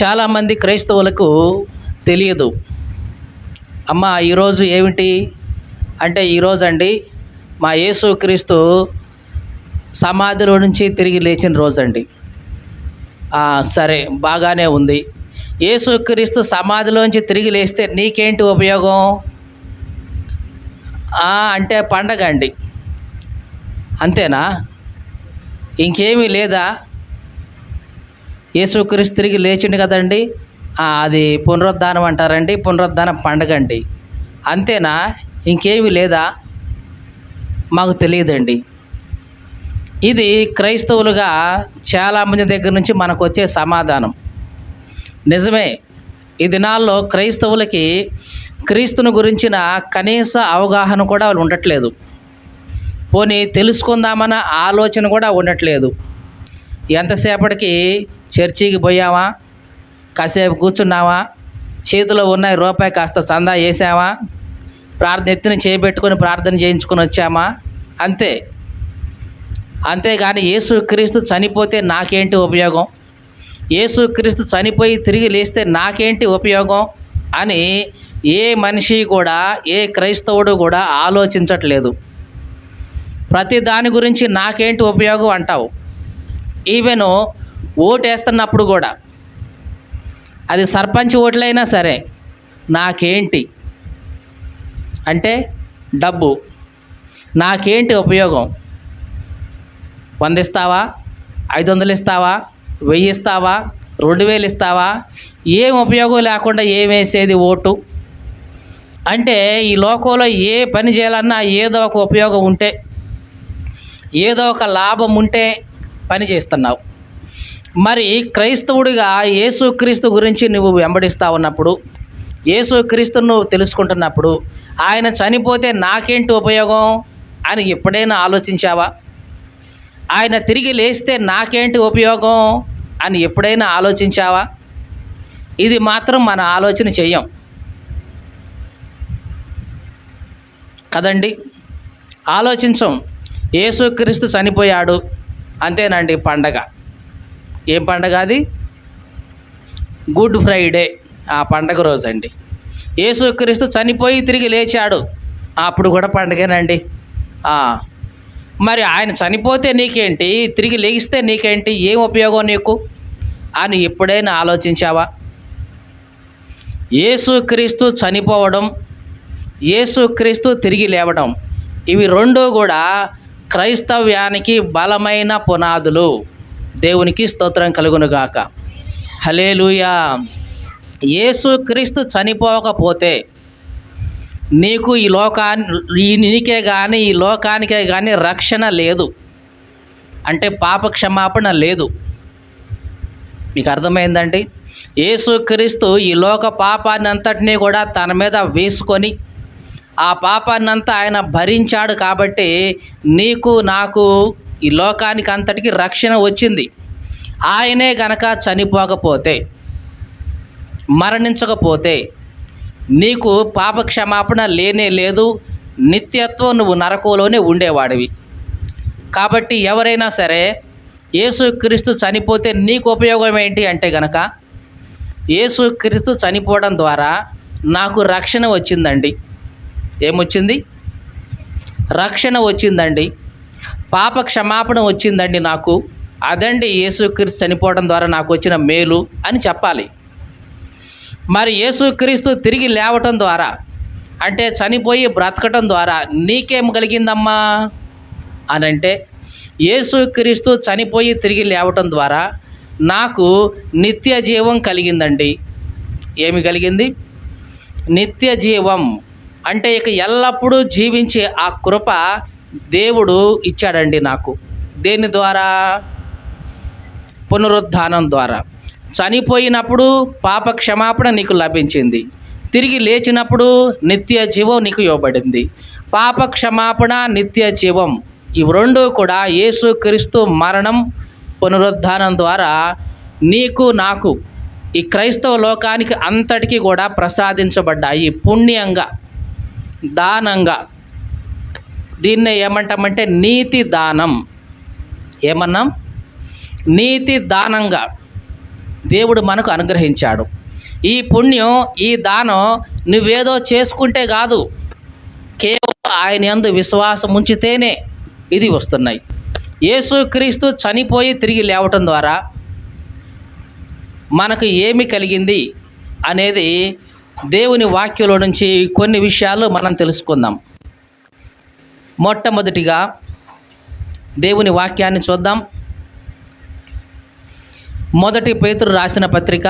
చాలామంది క్రైస్తవులకు తెలియదు. అమ్మ ఈరోజు ఏమిటి? అంటే ఈరోజు అండి మా యేసు క్రీస్తు సమాధిలో నుంచి తిరిగి లేచిన రోజండి. సరే బాగానే ఉంది. యేసు క్రీస్తు సమాధిలోంచి తిరిగి లేస్తే నీకేంటి ఉపయోగం? అంటే పండగ అండి అంతేనా? ఇంకేమీ లేదా? యేసుక్రీస్తు తిరిగి లేచిండు కదండి. అది పునరుద్ధానం అంటారండి. పునరుద్ధానం పండగ అండి. అంతేనా? ఇంకేమీ లేదా? మాకు తెలియదండి. ఇది క్రైస్తవులుగా చాలామంది దగ్గర నుంచి మనకు వచ్చే సమాధానం. నిజమే. ఈ దినాల్లో క్రైస్తవులకి క్రీస్తుని గురించిన కనీస అవగాహన కూడా వాళ్ళు ఉండట్లేదు. పోనీ తెలుసుకుందామన్న ఆలోచన కూడా ఉండట్లేదు. ఎంతసేపటికి చర్చికి పోయావా? కాసేపు కూర్చున్నావా? చేతిలో ఉన్న రూపాయి కాస్త చందా వేసావా? ప్రార్థన ఎత్తున చేపెట్టుకొని ప్రార్థన చేయించుకొని వచ్చామా? అంతే. అంతేగాని యేసుక్రీస్తు చనిపోతే నాకేంటి ఉపయోగం? యేసుక్రీస్తు చనిపోయి తిరిగి లేస్తే నాకేంటి ఉపయోగం? అని ఏ మనిషి కూడా ఏ క్రైస్తవుడు కూడా ఆలోచించట్లేదు. ప్రతి దాని గురించి నాకేంటి ఉపయోగం అంటావు? ఈవెను ఓటు వేస్తున్నప్పుడు కూడా అది సర్పంచ్ ఓట్లైనా సరే నాకేంటి అంటే డబ్బు నాకేంటి ఉపయోగం? వంద ఇస్తావా ఐదు వందలు ఇస్తావా వెయ్యి ఇస్తావా రెండు వేలు ఇస్తావా ఏం ఉపయోగం లేకుండా ఏం వేసేది ఓటు? అంటే ఈ లోకంలో ఏ పని చేయాలన్నా ఏదో ఒక ఉపయోగం ఉంటే ఏదో ఒక లాభం ఉంటే పని చేస్తున్నావు. మరి క్రైస్తవుడిగా యేసుక్రీస్తు గురించి నువ్వు వెంబడిస్తా ఉన్నప్పుడు యేసుక్రీస్తును నువ్వు తెలుసుకుంటున్నప్పుడు ఆయన చనిపోతే నాకేంటి ఉపయోగం అని ఎప్పుడైనా ఆలోచించావా? ఆయన తిరిగి లేస్తే నాకేంటి ఉపయోగం అని ఎప్పుడైనా ఆలోచించావా? ఇది మాత్రం మన ఆలోచన చెయ్యం కదండి? ఆలోచించం. యేసుక్రీస్తు చనిపోయాడు అంతేనండి పండగ. ఏం పండగ అది? Good Friday. ఆ పండగ రోజు అండి యేసుక్రీస్తు చనిపోయి తిరిగి లేచాడు. అప్పుడు కూడా పండగేనండి. మరి ఆయన చనిపోతే నీకేంటి? తిరిగి లేగిస్తే నీకేంటి? ఏం ఉపయోగం నీకు? అని ఎప్పుడైనా ఆలోచించావా? యేసుక్రీస్తు చనిపోవడం యేసుక్రీస్తు తిరిగి లేవడం ఇవి రెండు కూడా క్రైస్తవ్యానికి బలమైన పునాదులు. దేవునికి స్తోత్రం కలుగునుగాక. హలేలుయా యేసుక్రీస్తు చనిపోకపోతే నీకు ఈ లోకాన్ని నీకే కానీ ఈ లోకానికే కానీ రక్షణ లేదు. అంటే పాప క్షమాపణ లేదు. మీకు అర్థమైందండి? యేసుక్రీస్తు ఈ లోక పాపాన్ని అంతటినీ కూడా తన మీద వేసుకొని ఆ పాపాన్నంతా ఆయన భరించాడు కాబట్టి నీకు నాకు ఈ లోకానికి అంతటికి రక్షణ వచ్చింది. ఆయనే గనక చనిపోకపోతే మరణించకపోతే నీకు పాప క్షమాపణ లేనే లేదు నిత్యత్వం నువ్వు నరకంలోనే ఉండేవాడివి. కాబట్టి ఎవరైనా సరే యేసుక్రీస్తు చనిపోతే నీకు ఉపయోగం ఏంటి అంటే గనక యేసుక్రీస్తు చనిపోవడం ద్వారా నాకు రక్షణ వచ్చిందండి. ఏమొచ్చింది? రక్షణ వచ్చిందండి. పాప క్షమాపణ వచ్చిందండి నాకు. అదండి యేసుక్రీస్తు చనిపోవడం ద్వారా నాకు వచ్చిన మేలు అని చెప్పాలి. మరి యేసుక్రీస్తు తిరిగి లేవటం ద్వారా అంటే చనిపోయి బ్రతకటం ద్వారా నీకేం కలిగిందమ్మా? అని అంటే యేసుక్రీస్తు చనిపోయి తిరిగి లేవటం ద్వారా నాకు నిత్య జీవం కలిగిందండి. ఏమి కలిగింది? నిత్య జీవం. అంటే ఇక ఎల్లప్పుడూ జీవించే ఆ కృప దేవుడు ఇచ్చాడండి నాకు. దేని ద్వారా? పునరుద్ధానం ద్వారా. చనిపోయినప్పుడు పాప క్షమాపణ నీకు లభించింది. తిరిగి లేచినప్పుడు నిత్య జీవం నీకు ఇవ్వబడింది. పాప క్షమాపణ నిత్య జీవం ఇవి రెండు కూడా యేసుక్రీస్తు మరణం పునరుద్ధానం ద్వారా నీకు నాకు ఈ క్రైస్తవ లోకానికి అంతటికీ కూడా ప్రసాదించబడ్డాయి. పుణ్యంగా దానంగా దీన్నే ఏమంటామంటే నీతి దానం. ఏమన్నాం? నీతి దానంగా దేవుడు మనకు అనుగ్రహించాడు. ఈ పుణ్యం ఈ దానం నువ్వేదో చేసుకుంటే కాదు కేవలం ఆయన ఎందు విశ్వాసం ఉంచితేనే ఇది వస్తున్నాయి. యేసుక్రీస్తు చనిపోయి తిరిగి లేవటం ద్వారా మనకు ఏమి కలిగింది అనేది దేవుని వాక్యంలో నుంచి కొన్ని విషయాలు మనం తెలుసుకుందాం. మొట్టమొదటిగా దేవుని వాక్యాన్ని చూద్దాం. మొదటి పేతురు రాసిన పత్రిక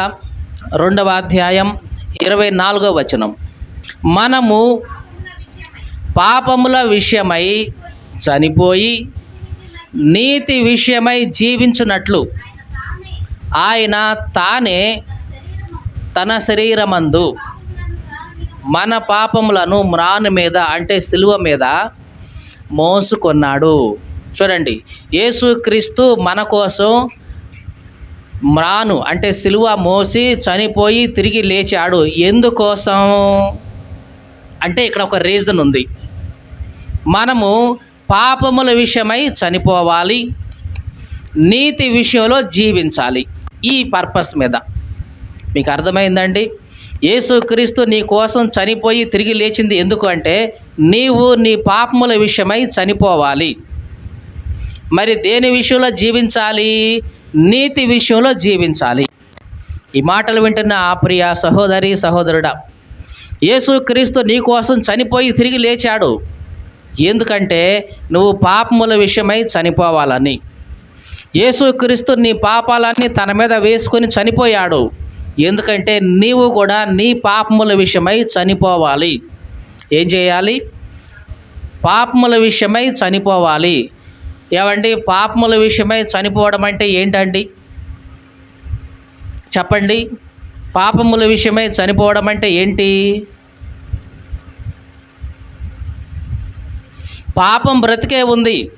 రెండవ అధ్యాయం ఇరవై నాలుగో వచనం. మనము పాపముల విషయమై చనిపోయి నీతి విషయమై జీవించున్నట్లు ఆయన తానే తన శరీరమందు మన పాపములను మ్రాను మీద అంటే సిలువ మీద మోసుకొన్నాడు. చూడండి యేసుక్రీస్తు మన కోసం మ్రాను అంటే సిలువ మోసి చనిపోయి తిరిగి లేచాడు. ఎందుకోసం? అంటే ఇక్కడ ఒక రీజన్ ఉంది. మనము పాపముల విషయమై చనిపోవాలి నీతి విషయంలో జీవించాలి ఈ పర్పస్ మీద. మీకు అర్థమైందండి? యేసుక్రీస్తు నీ కోసం చనిపోయి తిరిగి లేచింది ఎందుకు అంటే నీవు నీ పాపముల విషయమై చనిపోవాలి. మరి దేని విషయంలో జీవించాలి? నీతి విషయంలో జీవించాలి. ఈ మాటలు వింటున్న ఆ ప్రియ సహోదరి సహోదరుడా యేసుక్రీస్తు నీ కోసం చనిపోయి తిరిగి లేచాడు. ఎందుకంటే నువ్వు పాపముల విషయమై చనిపోవాలని. యేసుక్రీస్తు నీ పాపాలన్నీ తన మీద వేసుకొని చనిపోయాడు. ఎందుకంటే నీవు కూడా నీ పాపముల విషయమై చనిపోవాలి. ఏం చేయాలి? పాపముల విషయమై చనిపోవాలి. ఏమండి పాపముల విషయమై చనిపోవడం అంటే ఏంటండి? చెప్పండి. పాపముల విషయమై చనిపోవడం అంటే ఏంటి? పాపం బ్రతికే ఉంది.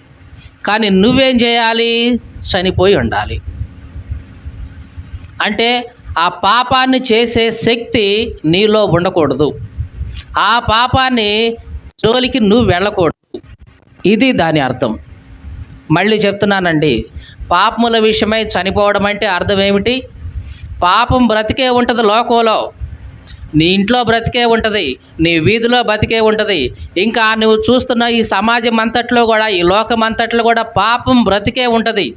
కానీ నువ్వేం చేయాలి? చనిపోయి ఉండాలి. అంటే ఆ పాపాన్ని చేసే శక్తి నీలో ఉండకూడదు. ఆ పాపాన్ని జోలికి నువ్వు వెళ్ళకూడదు. ఇది దాని అర్థం. మళ్ళీ చెప్తున్నానండి. పాపముల విషయమై చనిపోవడం అంటే అర్థం ఏమిటి? పాపం బ్రతికే ఉంటుంది లోకంలో. నీ ఇంట్లో బ్రతికే ఉంటుంది నీ వీధిలో బ్రతికే ఉంటుంది. ఇంకా నువ్వు చూస్తున్న ఈ సమాజం అంతట్లో కూడా ఈ లోకం అంతట్లో కూడా పాపం బ్రతికే ఉంటుంది.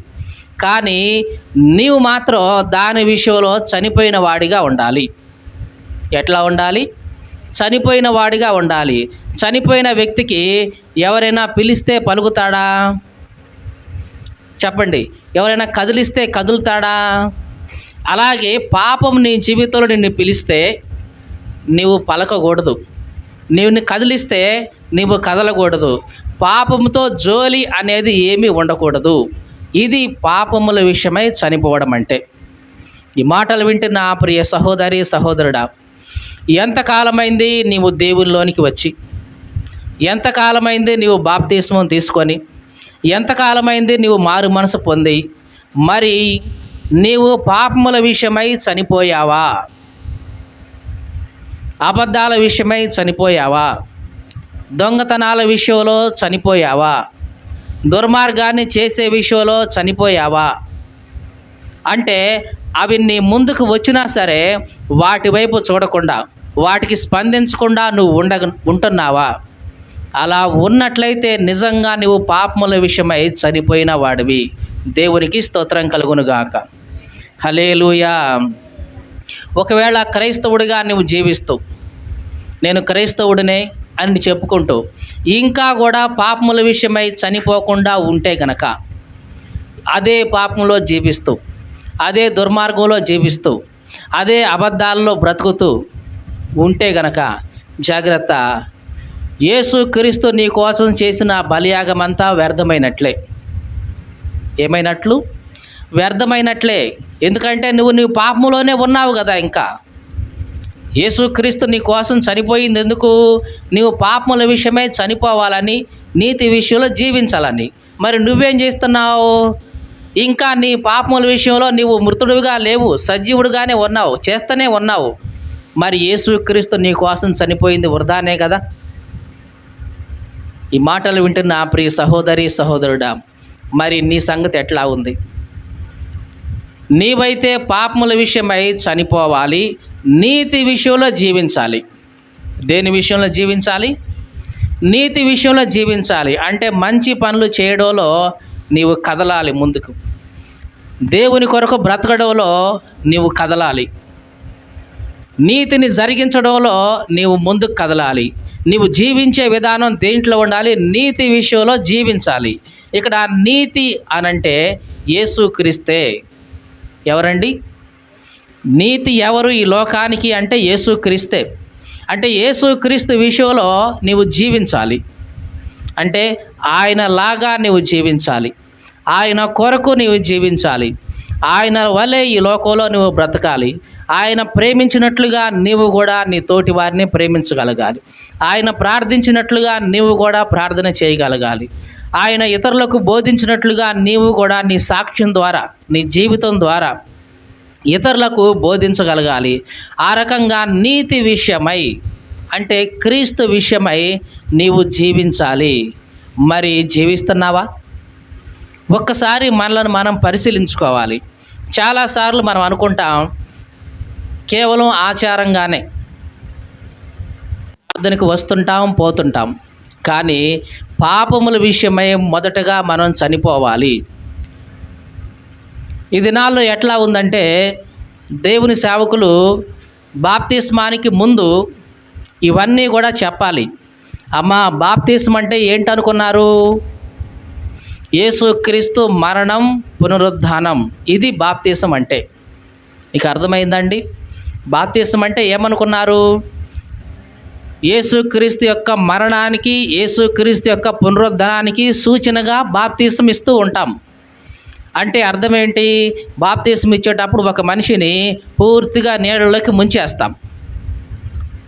కానీ నీవు మాత్రం దాని విషయంలో చనిపోయిన వాడిగా ఉండాలి. ఎట్లా ఉండాలి? చనిపోయిన వాడిగా ఉండాలి. చనిపోయిన వ్యక్తికి ఎవరైనా పిలిస్తే పలుకుతాడా? చెప్పండి. ఎవరైనా కదిలిస్తే కదులుతాడా? అలాగే పాపం నీ జీవితంలో నిన్ను పిలిస్తే నీవు పలకకూడదు. నీవుని కదిలిస్తే నీవు కదలకూడదు. పాపంతో జోలి అనేది ఏమీ ఉండకూడదు. ఇది పాపముల విషయమై చనిపోవడం అంటే. ఈ మాటలు వింటున్న ఆ ప్రియ సహోదరి సహోదరుడా ఎంతకాలమైంది నీవు దేవుల్లోనికి వచ్చి? ఎంతకాలమైంది నీవు బాప్తీస్మం తీసుకొని? ఎంతకాలమైంది నీవు మారు మనసు పొంది? మరి నీవు పాపముల విషయమై చనిపోయావా? అబద్ధాల విషయమై చనిపోయావా? దొంగతనాల విషయంలో చనిపోయావా? దుర్మార్గాన్ని చేసే విషయంలో చనిపోయావా? అంటే అవి నీ ముందుకు వచ్చినా సరే వాటి వైపు చూడకుండా వాటికి స్పందించకుండా నువ్వు ఉండ ఉంటున్నావా? అలా ఉన్నట్లయితే నిజంగా నువ్వు పాపముల విషయమై చనిపోయిన వాడివి. దేవునికి స్తోత్రం కలుగునుగాక. హలేలుయా ఒకవేళ క్రైస్తవుడిగా నువ్వు జీవిస్తూ నేను క్రైస్తవుడినే అని చెప్పుకుంటూ ఇంకా కూడా పాపముల విషయమై చనిపోకుండా ఉంటే గనక అదే పాపంలో జీవిస్తూ అదే దుర్మార్గంలో జీవిస్తూ అదే అబద్ధాల్లో బ్రతుకుతూ ఉంటే గనక జాగ్రత్త. యేసు క్రీస్తు నీ కోసం చేసిన బలియాగమంతా వ్యర్థమైనట్లే. ఏమైనట్లు? వ్యర్థమైనట్లే. ఎందుకంటే నువ్వు నీ పాపములోనే ఉన్నావు కదా ఇంకా. యేసుక్రీస్తు నీ కోసం చనిపోయింది ఎందుకు నీవు పాపముల విషయమే చనిపోవాలని నీతి విషయంలో జీవించాలని. మరి నువ్వేం చేస్తున్నావు? ఇంకా నీ పాపముల విషయంలో నీవు మృతుడిగా లేవు సజీవుడిగానే ఉన్నావు చేస్తూనే ఉన్నావు. మరి యేసుక్రీస్తు నీ కోసం చనిపోయింది వృధానే కదా? ఈ మాటలు వింటున్న నా ప్రియ సహోదరి సహోదరుడా మరి నీ సంగతి ఎట్లా ఉంది? నీవైతే పాపముల విషయమై చనిపోవాలి నీతి విషయంలో జీవించాలి. దేని విషయంలో జీవించాలి? నీతి విషయంలో జీవించాలి. అంటే మంచి పనులు చేయడంలో నీవు కదలాలి ముందుకు. దేవుని కొరకు బ్రతకడంలో నీవు కదలాలి. నీతిని జరిగించడంలో నీవు ముందుకు కదలాలి. నీవు జీవించే విధానం దేంట్లో ఉండాలి? నీతి విషయంలో జీవించాలి. ఇక్కడ నీతి అనంటే యేసుక్రీస్తే ఎవరండి? నీతి ఎవరు ఈ లోకానికి అంటే యేసుక్రీస్తే అంటే యేసుక్రీస్తు విషయంలో నీవు జీవించాలి. అంటే ఆయన లాగా నీవు జీవించాలి. ఆయన కొరకు నీవు జీవించాలి. ఆయన వలె ఈ లోకంలో నువ్వు బ్రతకాలి. ఆయన ప్రేమించినట్లుగా నీవు కూడా నీ తోటి వారిని ప్రేమించగలగాలి. ఆయన ప్రార్థించినట్లుగా నీవు కూడా ప్రార్థన చేయగలగాలి. ఆయన ఇతరులకు బోధించినట్లుగా నీవు కూడా నీ సాక్ష్యం ద్వారా నీ జీవితం ద్వారా ఇతరులకు బోధించగలగాలి. ఆ రకంగా నీతి విషయమై అంటే క్రీస్తు విషయమై నీవు జీవించాలి. మరి జీవిస్తున్నావా? ఒక్కసారి మనలను మనం పరిశీలించుకోవాలి. చాలాసార్లు మనం అనుకుంటాం కేవలం ఆచారంగానే ప్రార్థనకు వస్తుంటాం పోతుంటాం. కానీ పాపముల విషయమై మొదటగా మనం చనిపోవాలి. ఈ దినాల్లో ఎట్లా ఉందంటే దేవుని సేవకులు బాప్తిస్మానికి ముందు ఇవన్నీ కూడా చెప్పాలి. అమ్మ బాప్తిస్మ అంటే ఏంటనుకున్నారు? యేసుక్రీస్తు మరణం పునరుద్ధానం. ఇది బాప్తీసం అంటే. మీకు అర్థమైందండి? బాప్తీసం అంటే ఏమనుకున్నారు? యేసుక్రీస్తు యొక్క మరణానికి యేసుక్రీస్తు యొక్క పునరుద్ధరణానికి సూచనగా బాప్తీసం ఇస్తూ ఉంటాం. అంటే అర్థం ఏంటి? బాప్తీసం ఇచ్చేటప్పుడు ఒక మనిషిని పూర్తిగా నీళ్ళలోకి ముంచేస్తాం.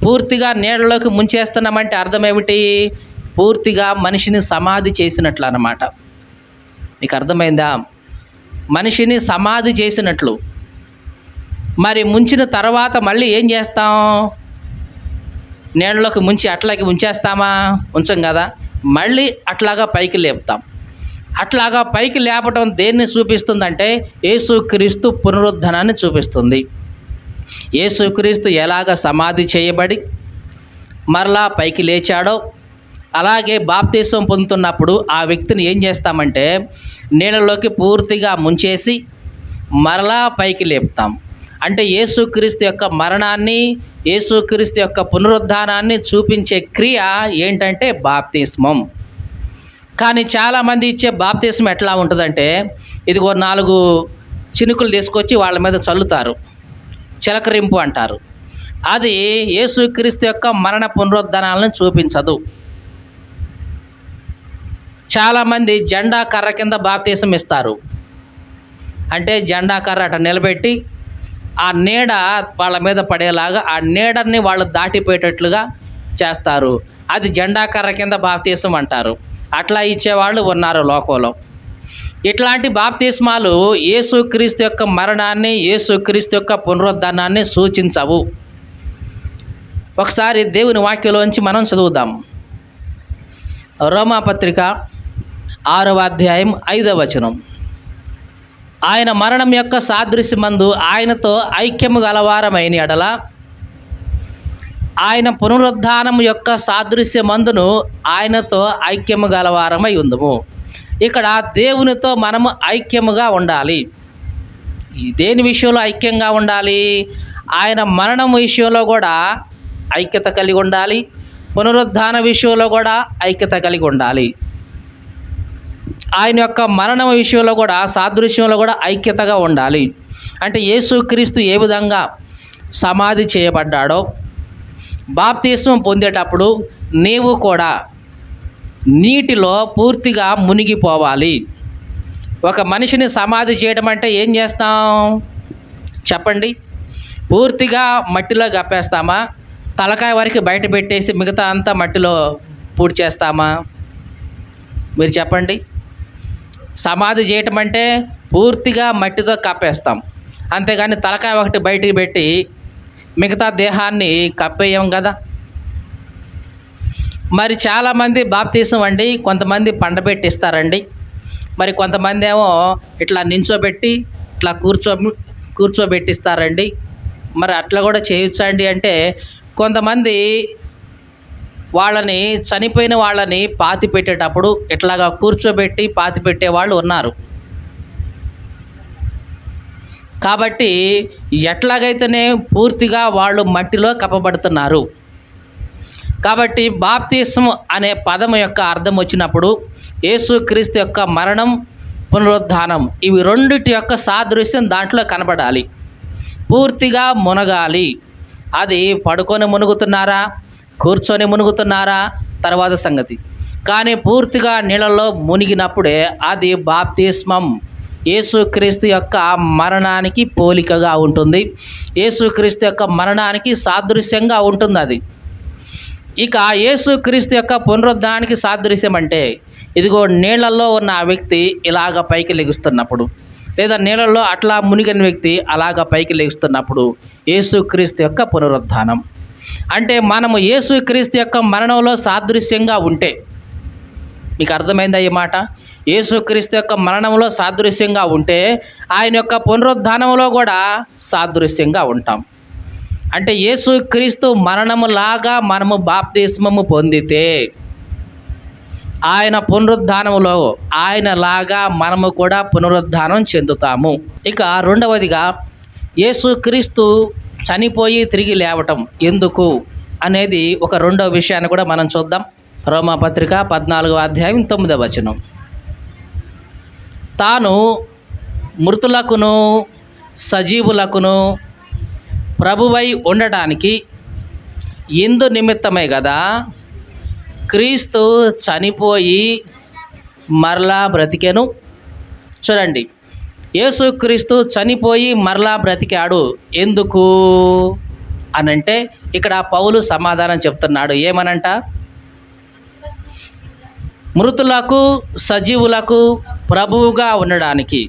పూర్తిగా నీళ్ళలోకి ముంచేస్తున్నామంటే అర్థం ఏమిటి? పూర్తిగా మనిషిని సమాధి చేసినట్లు అన్నమాట మీకు అర్థమైందా? మనిషిని సమాధి చేసినట్లు. మరి ముంచిన తర్వాత మళ్ళీ ఏం చేస్తాం? నీళ్ళలోకి ముంచి అట్లాగే ఉంచేస్తామా? ఉంచం కదా. మళ్ళీ అట్లాగా పైకి లేపుతాం. అట్లాగా పైకి లేపటం దేన్ని చూపిస్తుందంటే యేసుక్రీస్తు పునరుద్ధనాన్ని చూపిస్తుంది. యేసుక్రీస్తు ఎలాగ సమాధి చేయబడి మరలా పైకి లేచాడో అలాగే బాప్తీసం పొందుతున్నప్పుడు ఆ వ్యక్తిని ఏం చేస్తామంటే నీళ్ళలోకి పూర్తిగా ముంచేసి మరలా పైకి లేపుతాం. అంటే యేసుక్రీస్తు యొక్క మరణాన్ని యేసుక్రీస్తు యొక్క పునరుద్ధానాన్ని చూపించే క్రియ ఏంటంటే బాప్తిస్మం. కానీ చాలామంది ఇచ్చే బాప్తిస్మం ఎట్లా ఉంటుందంటే ఇదిగో నాలుగు చినుకులు తీసుకొచ్చి వాళ్ళ మీద చల్లుతారు. చిలకరింపు అంటారు. అది యేసుక్రీస్తు యొక్క మరణ పునరుద్ధానాలను చూపించదు. చాలామంది జెండా కర్ర కింద బాప్తీసం ఇస్తారు. అంటే జెండా కర్ర అట నిలబెట్టి ఆ నీడ వాళ్ళ మీద పడేలాగా ఆ నీడని వాళ్ళు దాటిపోయేటట్లుగా చేస్తారు. అది జెండా కర్ర కింద బాప్తీసం అంటారు. అట్లా ఇచ్చేవాళ్ళు ఉన్నారు లోకంలో. ఇట్లాంటి బాప్తిస్మాలు యేసుక్రీస్తు యొక్క మరణాన్ని యేసుక్రీస్తు యొక్క పునరుద్ధరణాన్ని సూచించవు. ఒకసారి దేవుని వాక్యలోంచి మనం చదువుదాం. రోమాపత్రిక ఆరవ అధ్యాయం ఐదవ వచనం. ఆయన మరణం యొక్క సాదృశ్యమందు ఆయనతో ఐక్యము గలవారమైన ఎడల ఆయన పునరుద్ధానం యొక్క సాదృశ్యమందును ఆయనతో ఐక్యము గలవారమై ఉందము. ఇక్కడ దేవునితో మనము ఐక్యముగా ఉండాలి. దేని విషయంలో ఐక్యంగా ఉండాలి? ఆయన మరణం విషయంలో కూడా ఐక్యత కలిగి ఉండాలి. పునరుద్ధాన విషయంలో కూడా ఐక్యత కలిగి ఉండాలి. ఆయన యొక్క మరణం విషయంలో కూడా సాదృశ్యంలో కూడా ఐక్యతగా ఉండాలి. అంటే యేసుక్రీస్తు ఏ విధంగా సమాధి చేయబడ్డాడో బాప్తీస్వం పొందేటప్పుడు నీవు కూడా నీటిలో పూర్తిగా మునిగిపోవాలి. ఒక మనిషిని సమాధి చేయడం అంటే ఏం చేస్తాం? చెప్పండి. పూర్తిగా మట్టిలో గప్పేస్తామా తలకాయ వరకు బయట పెట్టేసి మిగతా అంతా మట్టిలో పూడ్చేస్తామా? చేస్తామా మీరు చెప్పండి. సమాధి చేయటం అంటే పూర్తిగా మట్టితో కప్పేస్తాం. అంతేగాని తలకాయ ఒకటి బయటికి పెట్టి మిగతా దేహాన్ని కప్పేయం కదా మరి చాలామంది బాప్తీసం అండి కొంతమంది పండబెట్టి ఇస్తారండి మరి కొంతమంది ఏమో ఇట్లా నించోబెట్టి ఇట్లా కూర్చో కూర్చోబెట్టిస్తారండి. మరి అట్లా కూడా చేయొచ్చండి అంటే కొంతమంది వాళ్ళని చనిపోయిన వాళ్ళని పాతి పెట్టేటప్పుడు ఇట్లాగా కూర్చోబెట్టి పాతి పెట్టే వాళ్ళు ఉన్నారు. కాబట్టి ఎట్లాగైతేనే పూర్తిగా వాళ్ళు మట్టిలో కప్పబడుతున్నారు. కాబట్టి బాప్తీసం అనే పదం యొక్క అర్థం వచ్చినప్పుడు యేసుక్రీస్తు యొక్క మరణం పునరుద్ధానం ఇవి రెండిటి యొక్క సాదృశ్యం దాంట్లో కనబడాలి. పూర్తిగా మునగాలి. అది పడుకొని మునుగుతున్నారా? కూర్చొని మునుగుతున్నారా? తర్వాత సంగతి. కానీ పూర్తిగా నీళ్ళలో మునిగినప్పుడే అది బాప్తిస్మం. యేసుక్రీస్తు యొక్క మరణానికి పోలికగా ఉంటుంది. యేసుక్రీస్తు యొక్క మరణానికి సాదృశ్యంగా ఉంటుంది అది. ఇక యేసుక్రీస్తు యొక్క పునరుద్ధానికి సాదృశ్యం అంటే ఇదిగో నీళ్ళల్లో ఉన్న ఆ వ్యక్తి ఇలాగ పైకి లెగుస్తున్నప్పుడు లేదా నీళ్ళల్లో అట్లా మునిగిన వ్యక్తి అలాగ పైకి లెగుస్తున్నప్పుడు యేసుక్రీస్తు యొక్క పునరుద్ధానం. అంటే మనము యేసుక్రీస్తు యొక్క మరణంలో సాదృశ్యంగా ఉంటే మీకు అర్థమైందా ఈ మాట? యేసుక్రీస్తు యొక్క మరణంలో సాదృశ్యంగా ఉంటే ఆయన యొక్క పునరుద్ధానంలో కూడా సాదృశ్యంగా ఉంటాం. అంటే యేసుక్రీస్తు మరణములాగా మనము బాప్తిస్మము పొందితే ఆయన పునరుద్ధానములో ఆయనలాగా మనము కూడా పునరుద్ధానం చెందుతాము. ఇక రెండవదిగా యేసుక్రీస్తు చనిపోయి తిరిగి లేవటం ఎందుకు అనేది ఒక రెండో విషయాన్ని కూడా మనం చూద్దాం. రోమాపత్రిక పద్నాలుగో అధ్యాయం తొమ్మిదవ వచనం. తాను మృతులకును సజీవులకును ప్రభువై ఉండటానికి ఇందు నిమిత్తమే కదా క్రీస్తు చనిపోయి మరలా బ్రతికెను? చూడండి. యేసుక్రీస్తు చనిపోయి మరలా బ్రతికాడు. ఎందుకు? అనంటే ఇక్కడ పౌలు సమాధానం చెప్తున్నాడు. ఏమనంట? మృతులకు సజీవులకు ప్రభువుగా ఉండడానికి.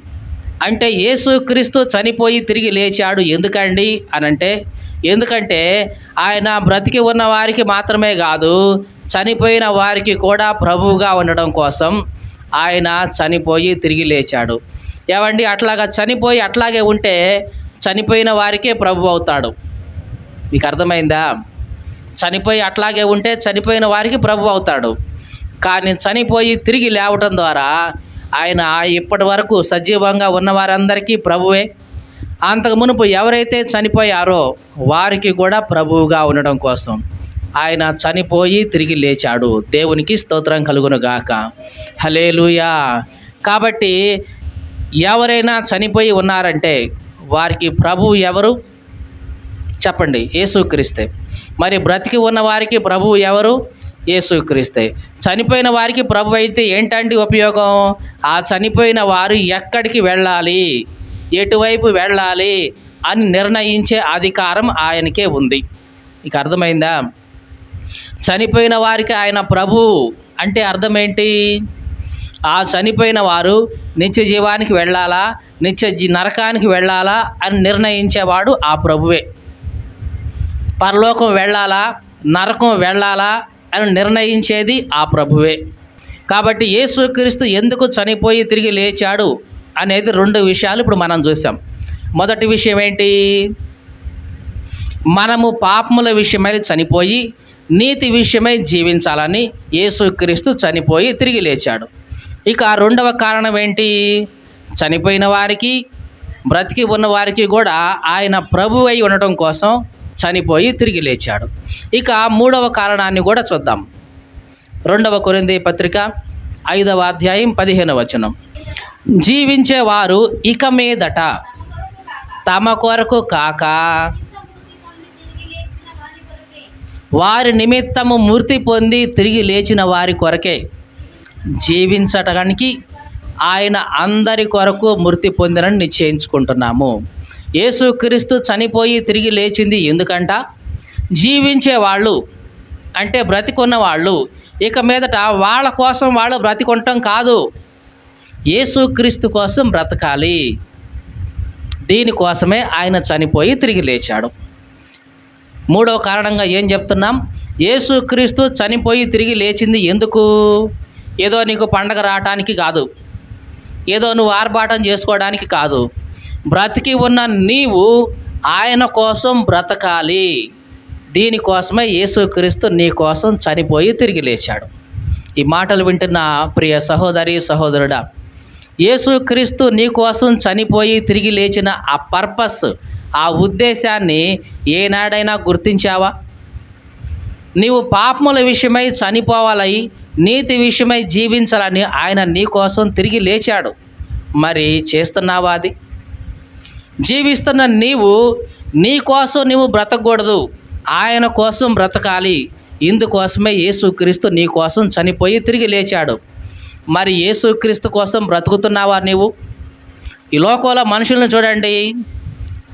అంటే యేసుక్రీస్తు చనిపోయి తిరిగి లేచాడు. ఎందుకండి? అనంటే ఎందుకంటే ఆయన బ్రతికి ఉన్న వారికి మాత్రమే కాదు చనిపోయిన వారికి కూడా ప్రభువుగా ఉండడం కోసం ఆయన చనిపోయి తిరిగి లేచాడు. ఏవండి అట్లాగా చనిపోయి అట్లాగే ఉంటే చనిపోయిన వారికే ప్రభు అవుతాడు. మీకు అర్థమైందా? చనిపోయి అట్లాగే ఉంటే చనిపోయిన వారికి ప్రభు అవుతాడు. కానీ చనిపోయి తిరిగి లేవటం ద్వారా ఆయన ఇప్పటి వరకు సజీవంగా ఉన్న వారందరికీ ప్రభువే. అంతకు మునుపు ఎవరైతే చనిపోయారో వారికి కూడా ప్రభువుగా ఉండడం కోసం ఆయన చనిపోయి తిరిగి లేచాడు. దేవునికి స్తోత్రం కలుగును గాక హలేలుయా కాబట్టి ఎవరైనా చనిపోయి ఉన్నారంటే వారికి ప్రభువు ఎవరు? చెప్పండి యేసుక్రీస్తే మరి బ్రతికి ఉన్న వారికి ప్రభువు ఎవరు? యేసుక్రీస్తే చనిపోయిన వారికి ప్రభు అయితే ఏంటండి ఉపయోగం? ఆ చనిపోయిన వారు ఎక్కడికి వెళ్ళాలి? ఎటువైపు వెళ్ళాలి? అని నిర్ణయించే అధికారం ఆయనకే ఉంది. ఇక అర్థమైందా? చనిపోయిన వారికి ఆయన ప్రభు అంటే అర్థం ఏంటి? ఆ చనిపోయిన వారు నిత్య జీవానికి వెళ్ళాలా? నిత్య జీ నరకానికి వెళ్ళాలా? అని నిర్ణయించేవాడు ఆ ప్రభువే. పరలోకం వెళ్ళాలా? నరకం వెళ్ళాలా? అని నిర్ణయించేది ఆ ప్రభువే. కాబట్టి యేసుక్రీస్తు ఎందుకు చనిపోయి తిరిగి లేచాడు అనేది రెండు విషయాలు ఇప్పుడు మనం చూసాం. మొదటి విషయం ఏంటి? మనము పాపముల విషయమై చనిపోయి నీతి విషయమై జీవించాలని యేసుక్రీస్తు చనిపోయి తిరిగి లేచాడు. ఇక రెండవ కారణం ఏంటి? చనిపోయిన వారికి బ్రతికి ఉన్న వారికి కూడా ఆయన ప్రభు అయి ఉండటం కోసం చనిపోయి తిరిగి లేచాడు. ఇక మూడవ కారణాన్ని కూడా చూద్దాం. రెండవ కొరింది పత్రిక ఐదవ అధ్యాయం పదిహేను వచనం. జీవించేవారు ఇక మీదట తమ కొరకు కాక వారి నిమిత్తము మృతి పొంది తిరిగి లేచిన వారి కొరకే జీవించటానికి ఆయన అందరి కొరకు మృతి పొందినని నిశ్చయించుకుంటున్నాము. యేసుక్రీస్తు చనిపోయి తిరిగి లేచింది ఎందుకంట? జీవించే వాళ్ళు అంటే బ్రతికున్న వాళ్ళు ఇక మీదట వాళ్ళ కోసం వాళ్ళు బ్రతికొనటం కాదు. యేసుక్రీస్తు కోసం బ్రతకాలి. దీనికోసమే ఆయన చనిపోయి తిరిగి లేచాడు. మూడవ కారణంగా ఏం చెప్తున్నాం? యేసుక్రీస్తు చనిపోయి తిరిగి లేచింది ఎందుకు? ఏదో నీకు పండగ రావటానికి కాదు. ఏదో నువ్వు ఆర్భాటం చేసుకోవడానికి కాదు. బ్రతికి ఉన్న నీవు ఆయన కోసం బ్రతకాలి. దీనికోసమే యేసుక్రీస్తు నీ కోసం చనిపోయి తిరిగి లేచాడు. ఈ మాటలు వింటున్న ప్రియ సహోదరి సహోదరుడా యేసుక్రీస్తు నీ కోసం చనిపోయి తిరిగి లేచిన ఆ పర్పస్ ఆ ఉద్దేశాన్ని ఏనాడైనా గుర్తించావా? నీవు పాపముల విషయమై చనిపోవాలని నీతి విషయమై జీవించాలని ఆయన నీ కోసం తిరిగి లేచాడు. మరి చేస్తున్నావా అది? జీవిస్తున్న నీవు నీ కోసం నీవు బ్రతకూడదు. ఆయన కోసం బ్రతకాలి. ఇందుకోసమే యేసుక్రీస్తు నీ కోసం చనిపోయి తిరిగి లేచాడు. మరి యేసుక్రీస్తు కోసం బ్రతుకుతున్నావా నీవు? ఈ లోకంలో మనుషులను చూడండి.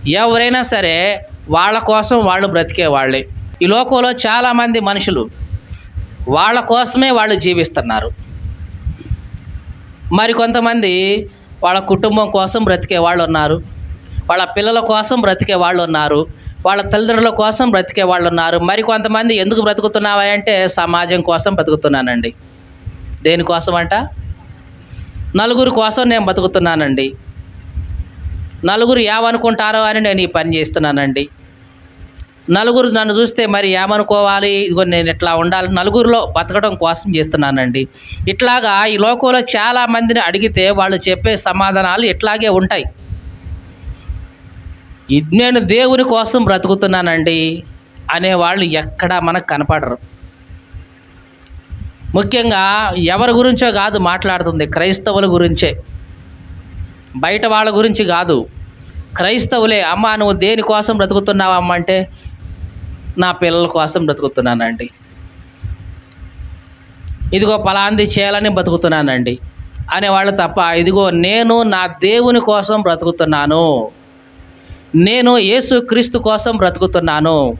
ఎవరైనా సరే వాళ్ళ కోసం వాళ్ళు బ్రతికే వాళ్ళే ఈ లోకంలో చాలామంది మనుషులు. వాళ్ళ కోసమే వాళ్ళు జీవిస్తున్నారు. మరి కొంతమంది వాళ్ళ కుటుంబం కోసం బ్రతికే వాళ్ళు ఉన్నారు వాళ్ళ పిల్లల కోసం బ్రతికే వాళ్ళు ఉన్నారు వాళ్ళ తల్లిదండ్రుల కోసం బ్రతికే వాళ్ళు ఉన్నారు మరి కొంతమంది ఎందుకు బ్రతుకుతున్నావా అంటే సమాజం కోసం బ్రతుకుతున్నానండి. దేనికోసం అంట నలుగురు కోసం నేను బతుకుతున్నానండి. నలుగురు ఏమనుకుంటారో అని నేను ఈ పని చేస్తున్నానండి. నలుగురు నన్ను చూస్తే మరి ఏమనుకోవాలి? ఇదిగో నేను ఇట్లా ఉండాలి? నలుగురిలో బతకడం కోసం చేస్తున్నానండి. ఇట్లాగా ఈ లోకంలో చాలా మందిని అడిగితే వాళ్ళు చెప్పే సమాధానాలు ఇట్లాగే ఉంటాయి. ఇది నేను దేవుని కోసం బ్రతుకుతున్నానండి అనేవాళ్ళు ఎక్కడా మనకు కనపడరు. ముఖ్యంగా ఎవరి గురించో కాదు మాట్లాడుతుంది. క్రైస్తవుల గురించే. బయట వాళ్ళ గురించి కాదు. క్రైస్తవులే అమ్మ నువ్వు దేనికోసం బ్రతుకుతున్నావు అమ్మ? అంటే నా పిల్లల కోసం బ్రతుకుతున్నానండి. ఇదిగో పలాంది చేయాలని బ్రతుకుతున్నానండి. అనేవాళ్ళు తప్ప ఇదిగో నేను నా దేవుని కోసం బ్రతుకుతున్నాను. నేను యేసుక్రీస్తు కోసం బ్రతుకుతున్నాను.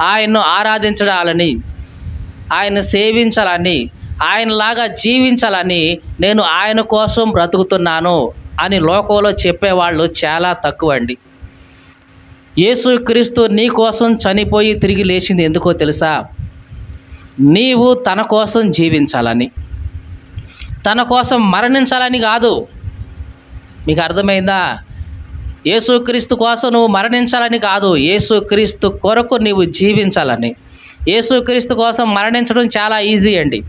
ఆయన్ను ఆరాధించడాలని ఆయన సేవించాలని ఆయనలాగా జీవించాలని నేను ఆయన కోసం బ్రతుకుతున్నాను అని లోకంలో చెప్పేవాళ్ళు చాలా తక్కువ అండి యేసుక్రీస్తు నీ కోసం చనిపోయి తిరిగి లేచింది ఎందుకో తెలుసా? నీవు తన కోసం జీవించాలని. తన కోసం మరణించాలని కాదు. మీకు అర్థమైందా? యేసుక్రీస్తు కోసం నువ్వు మరణించాలని కాదు. యేసుక్రీస్తు కొరకు నీవు జీవించాలని. యేసుక్రీస్తు కోసం మరణించడం చాలా ఈజీ అండి.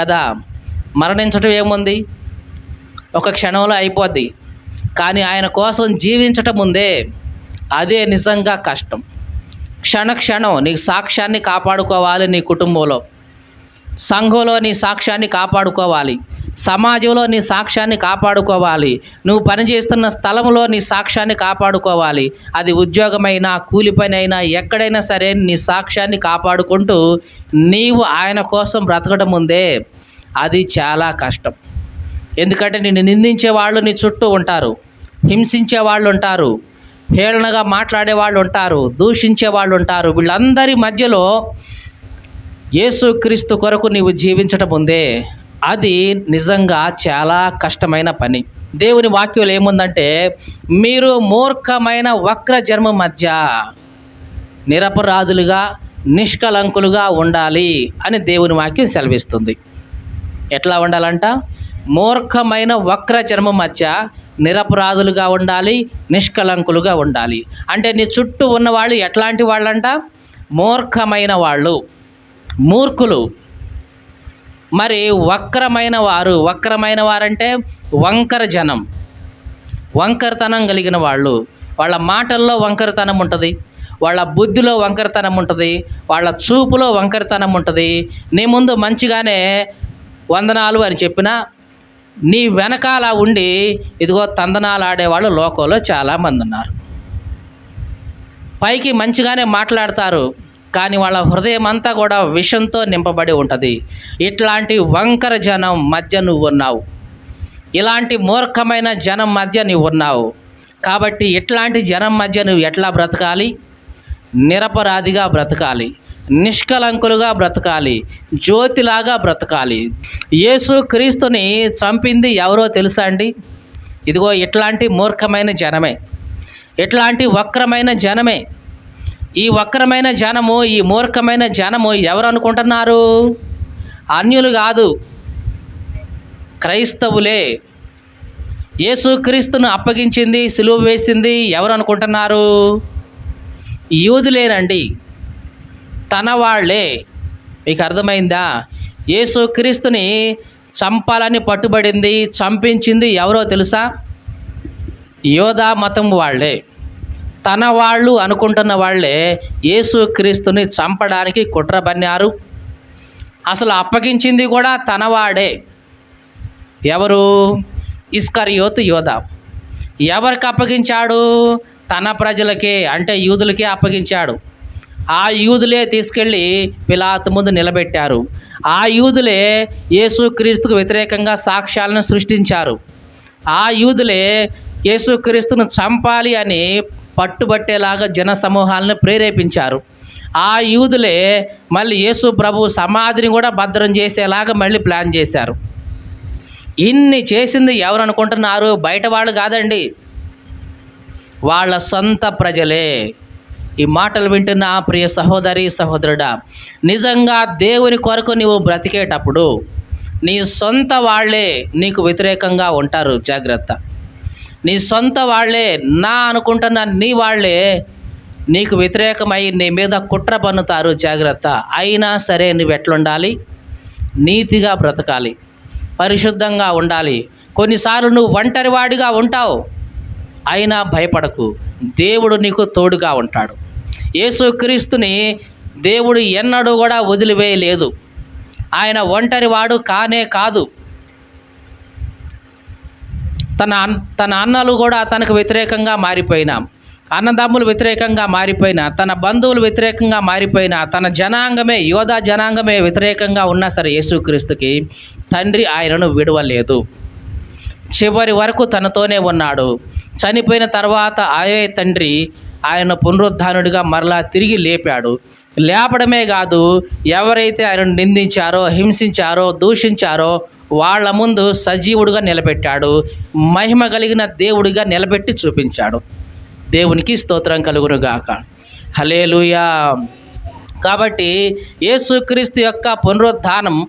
కదా? మరణించడం ఏముంది? ఒక క్షణంలో అయిపోద్ది. కానీ ఆయన కోసం జీవించటం ముందే అదే నిజంగా కష్టం. క్షణ క్షణం నీ సాక్ష్యాన్ని కాపాడుకోవాలి నీ కుటుంబంలో. సంఘంలో నీ సాక్ష్యాన్ని కాపాడుకోవాలి. సమాజంలో నీ సాక్ష్యాన్ని కాపాడుకోవాలి. నువ్వు పనిచేస్తున్న స్థలంలో నీ సాక్ష్యాన్ని కాపాడుకోవాలి. అది ఉద్యోగమైనా కూలి పని అయినా ఎక్కడైనా సరే నీ సాక్ష్యాన్ని కాపాడుకుంటూ నీవు ఆయన కోసం బ్రతకడం ముందే అది చాలా కష్టం. ఎందుకంటే నిన్ను నిందించే వాళ్ళు నీ చుట్టూ ఉంటారు. హింసించే వాళ్ళు ఉంటారు. హేళనగా మాట్లాడే వాళ్ళు ఉంటారు దూషించే వాళ్ళు ఉంటారు. వీళ్ళందరి మధ్యలో యేసుక్రీస్తు కొరకు నీవు జీవించటం ఉందే అది నిజంగా చాలా కష్టమైన పని. దేవుని వాక్యంలో ఏముందంటే మీరు మూర్ఖమైన వక్ర జన్మ మధ్య నిరపరాధులుగా నిష్కలంకులుగా ఉండాలి అని దేవుని వాక్యం సెలవిస్తుంది. ఎట్లా ఉండాలంట? మూర్ఖమైన వక్ర జన్మ మధ్య నిరపరాధులుగా ఉండాలి నిష్కలంకులుగా ఉండాలి. అంటే నీ చుట్టూ ఉన్నవాళ్ళు ఎట్లాంటి వాళ్ళంట? మూర్ఖమైన వాళ్ళు. మూర్ఖులు. మరి వక్రమైన వారు వక్రమైన వారంటే వంకర జనం. వంకరతనం కలిగిన వాళ్ళు. వాళ్ళ మాటల్లో వంకరతనం ఉంటుంది. వాళ్ళ బుద్ధిలో వంకరతనం ఉంటుంది. వాళ్ళ చూపులో వంకరతనం ఉంటుంది. నీ ముందు మంచిగానే వందనాలు అని చెప్పినా నీ వెనకాల ఉండి ఇదిగో తందనాలు ఆడేవాళ్ళు లోకంలో చాలామంది ఉన్నారు. పైకి మంచిగానే మాట్లాడతారు కానీ వాళ్ళ హృదయం అంతా కూడా విషంతో నింపబడి ఉంటుంది. ఇట్లాంటి వంకర జనం మధ్య నువ్వు ఉన్నావు. ఇలాంటి మూర్ఖమైన జనం మధ్య నువ్వు ఉన్నావు. కాబట్టి ఇట్లాంటి జనం మధ్య నువ్వు ఎట్లా బ్రతకాలి? నిరపరాధిగా బ్రతకాలి. నిష్కలంకులుగా బ్రతకాలి జ్యోతిలాగా బ్రతకాలి. యేసు క్రీస్తుని చంపింది ఎవరో తెలుసా అండి? ఇదిగో ఇట్లాంటి మూర్ఖమైన జనమే ఇట్లాంటి వక్రమైన జనమే. ఈ వక్రమైన జనము ఈ మూర్ఖమైన జనము ఎవరు అనుకుంటున్నారు అన్యులు కాదు క్రైస్తవులే. యేసుక్రీస్తును అప్పగించింది సిలువ వేసింది ఎవరు అనుకుంటున్నారు యూదులేనండి. తన వాళ్ళే మీకు అర్థమైందా? యేసుక్రీస్తుని చంపాలని పట్టుబడింది చంపించింది ఎవరో తెలుసా? యోధా మతం వాళ్ళే తన వాళ్ళు అనుకుంటున్న వాళ్ళే యేసుక్రీస్తుని చంపడానికి కుట్ర బన్నారు అసలు అప్పగించింది కూడా తనవాడే. ఎవరు? ఇస్కరియోతు యోధ. ఎవరికి అప్పగించాడు? తన ప్రజలకే అంటే యూదులకే అప్పగించాడు. ఆ యూదులే తీసుకెళ్ళి పిలాతు ముందు నిలబెట్టారు. ఆ యూదులే యేసుక్రీస్తుకు వ్యతిరేకంగా సాక్ష్యాలను సృష్టించారు. ఆ యూదులే యేసుక్రీస్తును చంపాలి అని పట్టుబట్టేలాగా జన సమూహాలను ప్రేరేపించారు. ఆ యూదులే మళ్ళీ యేసు ప్రభు సమాధిని కూడా భద్రం చేసేలాగా మళ్ళీ ప్లాన్ చేశారు. ఇన్ని చేసింది ఎవరు అనుకుంటున్నారు? బయట వాళ్ళు కాదండి. వాళ్ళ సొంత ప్రజలే. ఈ మాటలు వింటున్న ప్రియ సహోదరి సహోదరుడా నిజంగా దేవుని కొరకు నీవు బ్రతికేటప్పుడు నీ సొంత వాళ్ళే నీకు వ్యతిరేకంగా ఉంటారు. జాగ్రత్త. నీ సొంత వాళ్ళే నా అనుకుంటున్న నీ వాళ్ళే నీకు వ్యతిరేకమై నీ మీద కుట్ర పన్నుతారు. జాగ్రత్త. అయినా సరే నువ్వు ఎట్లుండాలి? నీతిగా బ్రతకాలి. పరిశుద్ధంగా ఉండాలి. కొన్నిసార్లు నువ్వు ఒంటరివాడిగా ఉంటావు. అయినా భయపడకు. దేవుడు నీకు తోడుగా ఉంటాడు. యేసుక్రీస్తుని దేవుడు ఎన్నడూ కూడా వదిలివేయలేదు. ఆయన ఒంటరివాడు కానే కాదు. తన అన్ తన అన్నలు కూడా తనకు వ్యతిరేకంగా మారిపోయినా అన్నదమ్ములు వ్యతిరేకంగా మారిపోయినా తన బంధువులు వ్యతిరేకంగా మారిపోయినా తన జనాంగమే యోధా జనాంగమే వ్యతిరేకంగా ఉన్నా సరే యేసుక్రీస్తుకి తండ్రి ఆయనను విడవలేదు. చివరి వరకు తనతోనే ఉన్నాడు. చనిపోయిన తర్వాత ఆయే తండ్రి ఆయన పునరుద్ధానుడిగా మరలా తిరిగి లేపాడు. లేపడమే కాదు ఎవరైతే ఆయనను నిందించారో హింసించారో దూషించారో వాళ్ళ ముందు సజీవుడిగా నిలబెట్టాడు. మహిమ కలిగిన దేవుడిగా నిలబెట్టి చూపించాడు. దేవునికి స్తోత్రం కలుగునుగాక. హలేలుయా కాబట్టి యేసుక్రీస్తు యొక్క పునరుద్ధానం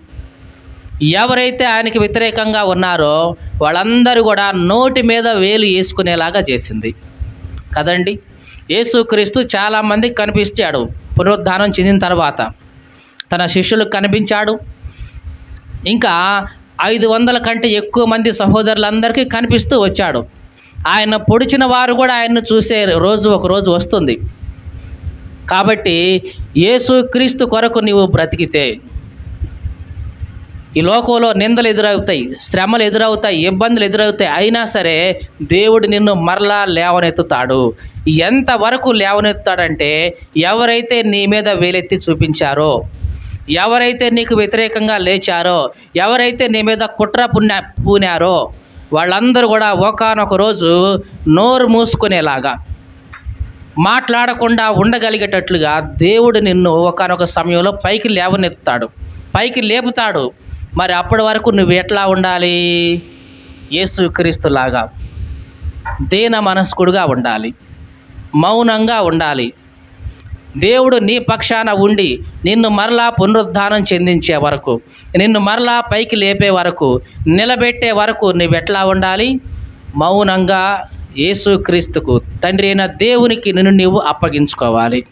ఎవరైతే ఆయనకి వ్యతిరేకంగా ఉన్నారో వాళ్ళందరూ కూడా నోటి మీద వేలు వేసుకునేలాగా చేసింది. కదండి? యేసుక్రీస్తు చాలామందికి కనిపించాడు పునరుద్ధానం చెందిన తర్వాత. తన శిష్యులకు కనిపించాడు. ఇంకా ఐదు వందల కంటే ఎక్కువ మంది సహోదరులందరికీ కనిపిస్తూ వచ్చాడు. ఆయన పొడిచిన వారు కూడా ఆయన్ను చూసే రోజు ఒక రోజు వస్తుంది. కాబట్టి యేసుక్రీస్తు కొరకు నీవు బ్రతికితే ఈ లోకంలో నిందలు ఎదురవుతాయి శ్రమలు ఎదురవుతాయి ఇబ్బందులు ఎదురవుతాయి. అయినా సరే దేవుడు నిన్ను మరలా లేవనెత్తుతాడు. ఎంతవరకు లేవనెత్తాడంటే ఎవరైతే నీ మీద వేలెత్తి చూపించారో ఎవరైతే నీకు వ్యతిరేకంగా లేచారో ఎవరైతే నీ మీద కుట్ర పుణ్య పూనారో వాళ్ళందరూ కూడా ఒకనొక రోజు నోరు మూసుకునేలాగా మాట్లాడకుండా ఉండగలిగేటట్లుగా దేవుడు నిన్ను ఒకనొక సమయంలో పైకి లేవనెత్తాడు పైకి లేపుతాడు. మరి అప్పటి వరకు నువ్వు ఎట్లా ఉండాలి? యేసుక్రీస్తులాగా దీన మనస్కుడుగా ఉండాలి. మౌనంగా ఉండాలి. దేవుడు నీ పక్షాన ఉండి నిన్ను మరలా పునరుద్ధానం చెందించే వరకు నిన్ను మరలా పైకి లేపే వరకు నిలబెట్టే వరకు నువ్వు ఎట్లా ఉండాలి? మౌనంగా యేసుక్రీస్తుకు తండ్రి అయిన దేవునికి నిన్ను నీవు అప్పగించుకోవాలి.